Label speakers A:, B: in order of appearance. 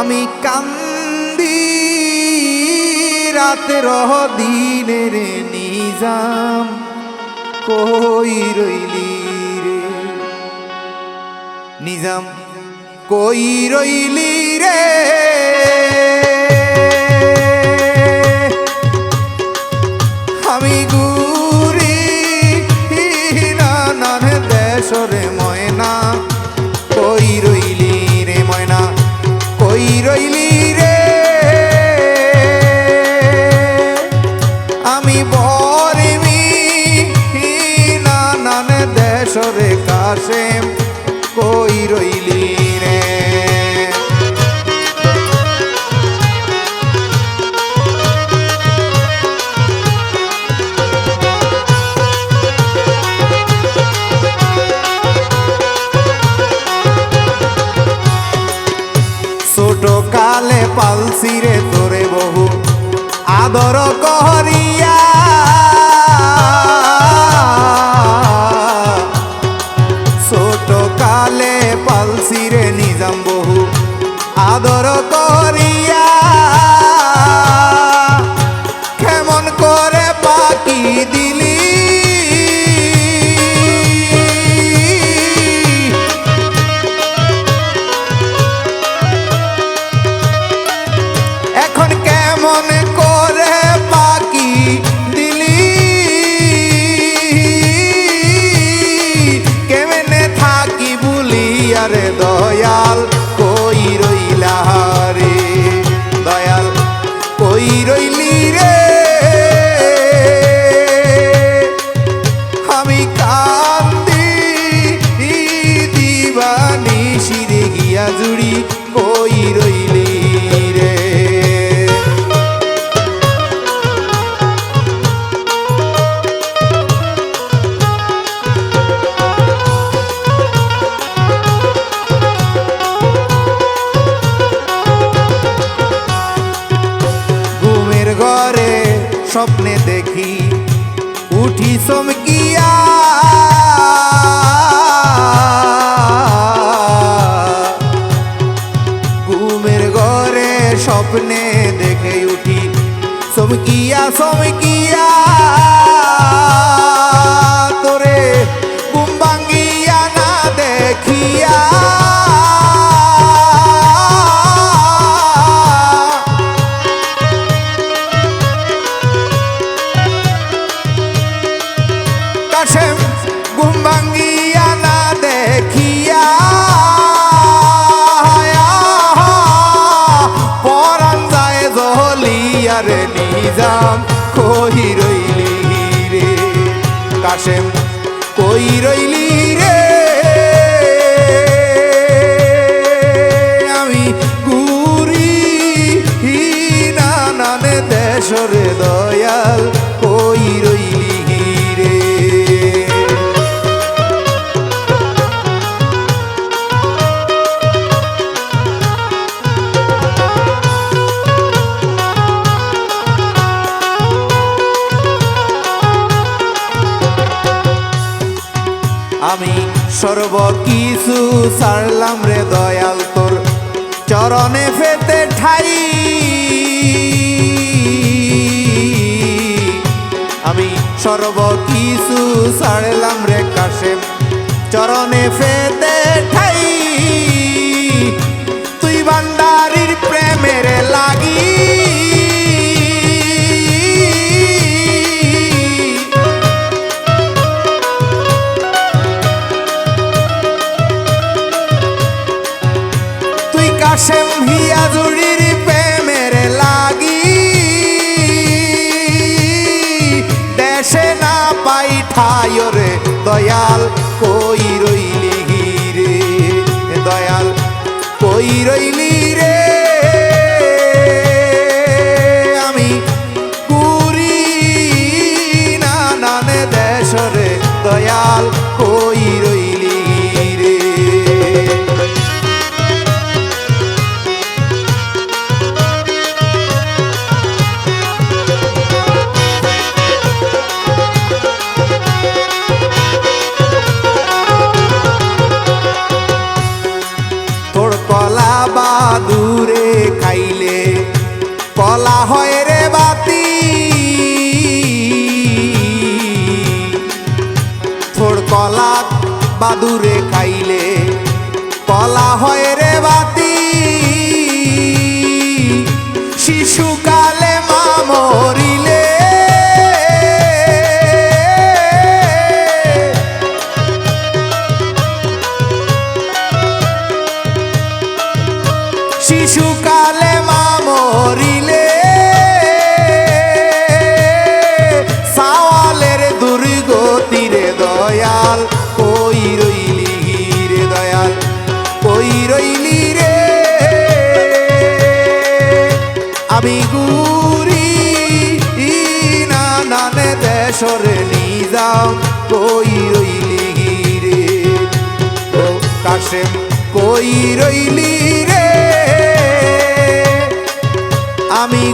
A: আমি কান্দি রাতে রহ দিনের নিজাম। কই রইলি রে? নিজাম, কই রইলি রে? আমি গুরি দেশরে কই রইলি রে? ছোট কালে পালসি রে তোরে বহু আদর করিয়া পালসি রে নিজাম বহু। আদর স্বপ্নে দেখি, উঠি চমকিয়া। ঘুমের ঘরে স্বপ্নে দেখে উঠি, চমকিয়া চমকিয়া। তোরে ঘুম না দেখিয়া নিজাম কই রইলি রে। কাশেম কই রইলি রে? আমি সর্ব কিছু ছাড়লাম রে দয়াল তোর চরণে ফেতে ঠাই। আমি সর্ব কিছু ছাড়লাম রে কাশেম, চরণে ফেতে কাশেম হিয়া জুড়ির প্রেমের লাগি। দেশে না পাই ঠাই রে দয়াল কই রইলি রে দয়াল কই রইলি রে? আমি কুরি নানান দেশরে দয়াল কই রইলি বাদুরে খাইলে কলা হয় রে বাতি। শিশুকালে মা মরিলে। শিশুকালে মা মরিলে। সাওয়ালের দুর্গতিরে দয়াল আমি গুরি না নানে দেশরে নিজাম, কই রইলি রে ও কাশেম, কই রইলি রে? আমি